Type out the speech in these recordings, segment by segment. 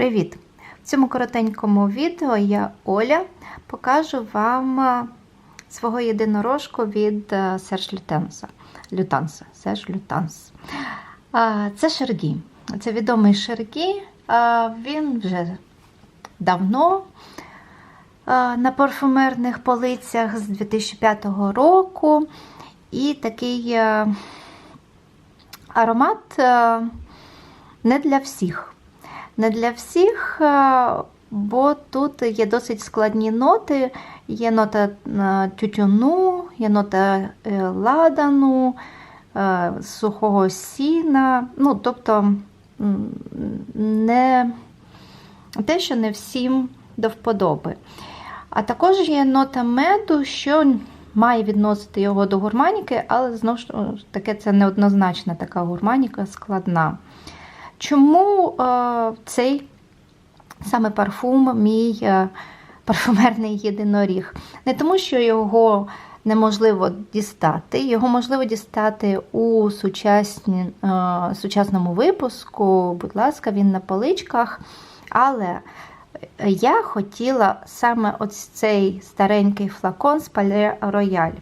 Привіт! В цьому коротенькому відео я Оля покажу вам е, свого єдинорожку від е, Серж Лютенса. Лютанса. Серж Лютанс. Це Шергі. Це відомий Шергі. Він вже давно на парфумерних полицях з 2005 року. І такий е, аромат е, не для всіх. Не для всіх, е, бо тут є досить складні ноти. Є нота е, тютюну, є нота е, ладану, сухого сіна. Ну, тобто не те, що не всім до вподоби. А також є нота меду, що має відносити його до гурманіки, але знову ж таки це неоднозначна така гурманіка складна. Чому е, цей саме парфум мій е, парфумерний єдиноріг? Не тому, що його неможливо дістати, його можливо дістати у сучасні, е, сучасному випуску, будь ласка, він на поличках. Але я хотіла саме ось цей старенький флакон з Пале Рояль.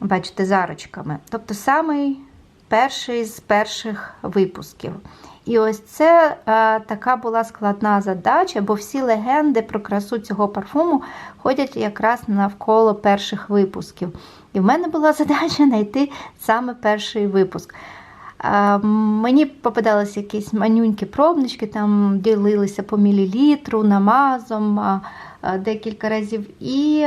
Бачите, зарочками. Тобто самий перший з перших випусків. І ось це е, така була складна задача, бо всі легенди про красу цього парфуму ходять якраз навколо перших випусків. І в мене була задача знайти саме перший випуск. Е, мені попадалися якісь манюнькі пробнички, там ділилися по мілілітру, намазом е, декілька разів. І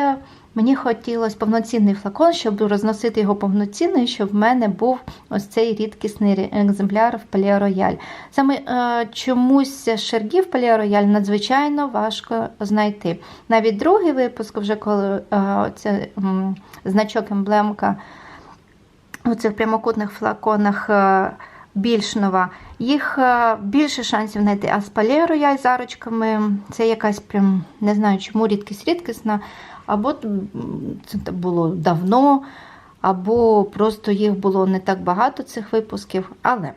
Мені хотілося повноцінний флакон, щоб розносити його повноцінно, і щоб в мене був ось цей рідкісний екземпляр в Royal. Саме е, чомусь шергів Royal надзвичайно важко знайти. Навіть другий випуск, вже коли е, це, м, значок емблемка у цих прямокутних флаконах. Е, більш нова, їх е, більше шансів знайти. А з Palais Royal з арочками це якась прям не знаю, чому рідкість рідкісна або це було давно, або просто їх було не так багато цих випусків. Але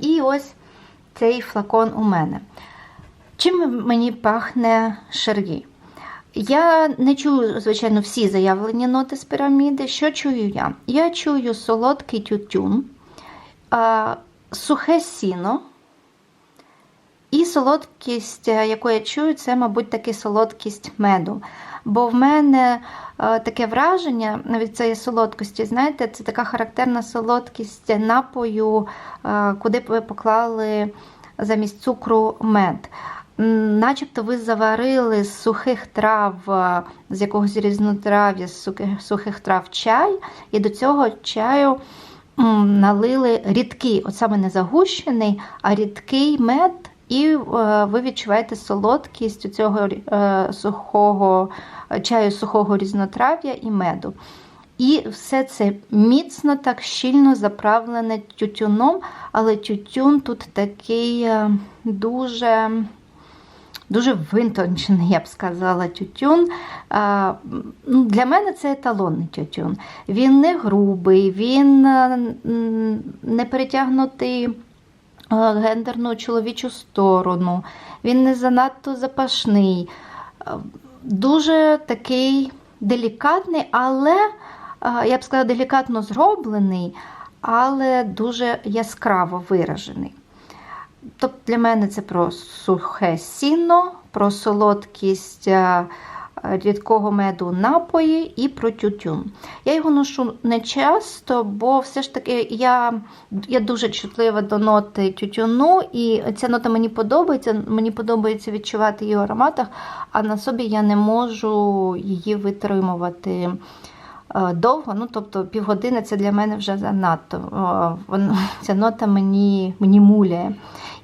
і ось цей флакон у мене. Чим мені пахне шергі? Я не чую, звичайно, всі заявлені ноти з піраміди. Що чую я? Я чую солодкий тютюн, сухе сіно. І солодкість, е, яку я чую, це, мабуть, таки солодкість меду. Бо в мене е, таке враження від цієї солодкості, знаєте, це така характерна солодкість напою, е, куди б ви поклали замість цукру мед. Начебто ви заварили з сухих трав, з якогось різнотрав'я, з сухих трав чай, і до цього чаю налили рідкий, от саме не загущений, а рідкий мед. І е, ви відчуваєте солодкість цього е, сухого чаю сухого різнотрав'я і меду. І все це міцно, так щільно заправлене тютюном, але тютюн тут такий е, дуже дуже винтончений, я б сказала, тютюн. Ну, для мене це еталонний тютюн. Він не грубий, він не перетягнутий гендерну чоловічу сторону, він не занадто запашний, дуже такий делікатний, але, я б сказала, делікатно зроблений, але дуже яскраво виражений. Тобто для мене це про сухе сіно, про солодкість рідкого меду напої і про тютюн. Я його ношу не часто, бо все ж таки я я дуже чутлива до ноти тютюну, і ця нота мені подобається. Мені подобається відчувати її в ароматах, а на собі я не можу її витримувати. Е, довго, ну тобто півгодини це для мене вже занадто. Ця нота мені мені муляє.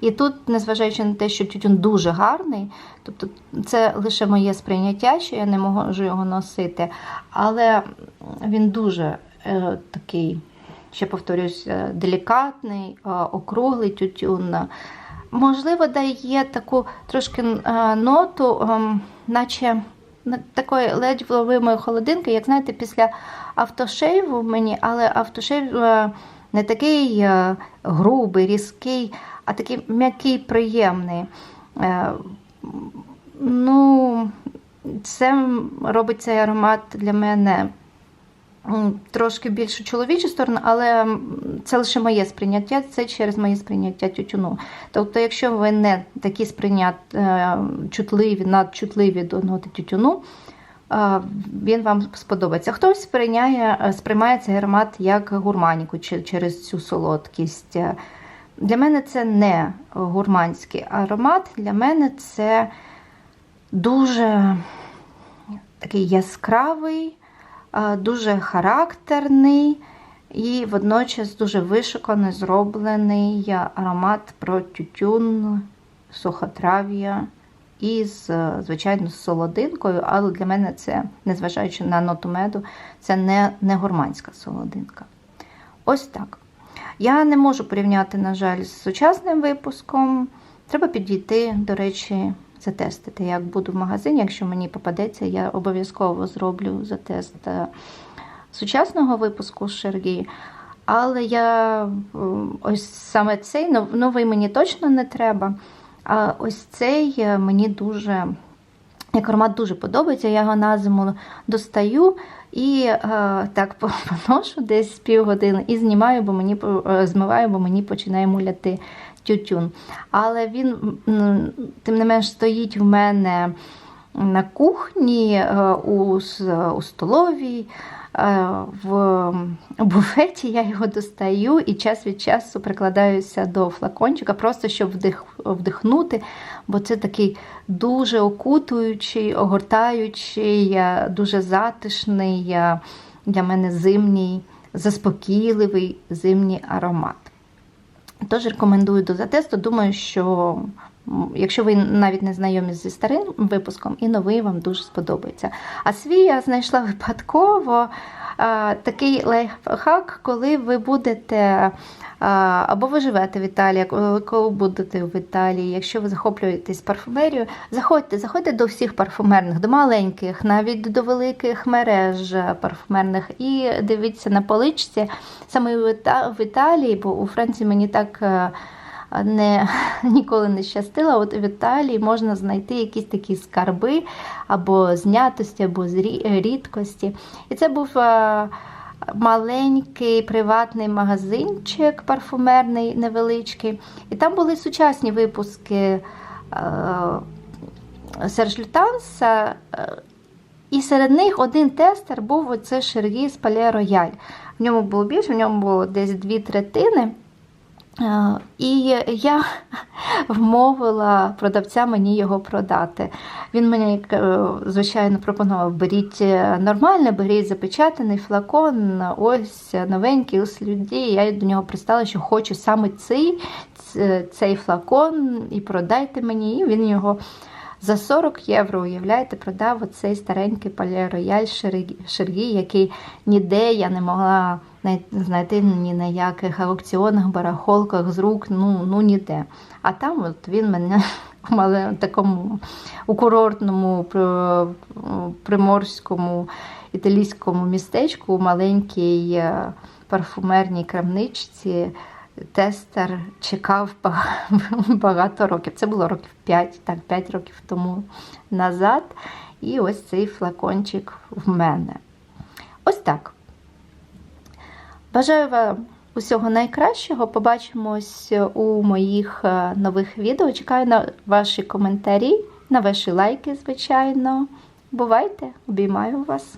І тут, незважаючи на те, що тютюн дуже гарний, тобто це лише моє сприйняття, що я не можу його носити, але він дуже е, такий, ще повторюсь, е, делікатний, е, округлий тютюн. Можливо, дає таку трошки е, ноту, е, наче такої ледь вловимої холодинки, як знаєте, після автошейву мені, але автошейв е, не такий е, грубий, різкий, а такий м'який, приємний. Е, Ну, це робить цей аромат для мене трошки більше чоловічу сторону, але це лише моє сприйняття, це через моє сприйняття тютюну. Тобто, якщо ви не такі сприйнят, е, чутливі, надчутливі до ноти тютюну, е, він вам сподобається. Хтось сприйняє, е, сприймає цей аромат як гурманіку через цю солодкість. Для мене це не гурманський аромат, для мене це дуже такий яскравий, дуже характерний і водночас дуже вишукано зроблений аромат про тютюн, сухотрав'я із, звичайно, з солодинкою, але для мене це, незважаючи на ноту меду, це не, не гурманська солодинка. Ось так. Я не можу порівняти, на жаль, з сучасним випуском. Треба підійти, до речі, затестити. Як буду в магазині, якщо мені попадеться, я обов'язково зроблю затест е, сучасного випуску Шергі. Але я ось саме цей новий мені точно не треба. А ось цей е, мені дуже як аромат дуже подобається. Я його на зиму достаю і е, так поношу десь півгодини і знімаю, бо мені е, змиваю, бо мені починає муляти тютюн. Але він, тим не менш, стоїть в мене на кухні, е, у, у столовій. Е, В буфеті я його достаю і час від часу прикладаюся до флакончика, просто щоб вдих, вдихнути, бо це такий дуже окутуючий, огортаючий, дуже затишний для мене зимній, заспокійливий зимній аромат. Тож рекомендую до затесту. Думаю, що якщо ви навіть не знайомі зі старим випуском, і новий вам дуже сподобається. А свій я знайшла випадково а, такий лайфхак, коли ви будете. а, Або ви живете в Італії, коли- коли будете в Італії, якщо ви захоплюєтесь парфумерією, заходьте, заходьте до всіх парфумерних, до маленьких, навіть до великих мереж парфумерних, і дивіться на поличці саме в Італії, бо у Франції мені так е, не, ніколи не щастило. От в Італії можна знайти якісь такі скарби або знятості, або зрі- рідкості. І це був е, маленький приватний магазинчик парфумерний, невеличкий. І там були сучасні випуски. е, Серж Лютанса, е, і серед них один тестер був оце з Пале Рояль. В ньому було більше, в ньому було десь дві третини. Е, І я вмовила продавця мені його продати. Він мені, е, звичайно, пропонував: беріть е, нормально, беріть запечатаний флакон, ось новенький у сліді. Я до нього пристала, що хочу саме цей, цей флакон і продайте мені. І він його за 40 євро, уявляєте, продав оцей старенький Пале Рояль Шергі, який ніде я не могла знайти ні на яких аукціонах, барахолках з рук, ну, ну ніде. А там от він мене в такому у курортному приморському італійському містечку, у маленькій е, парфумерній крамничці. Тестер чекав багато років. Це було років 5, так, 5 років тому назад. І ось цей флакончик в мене. Ось так. Бажаю вам усього найкращого. Побачимось у моїх е, нових відео. Чекаю на ваші коментарі, на ваші лайки, звичайно. Бувайте, обіймаю вас.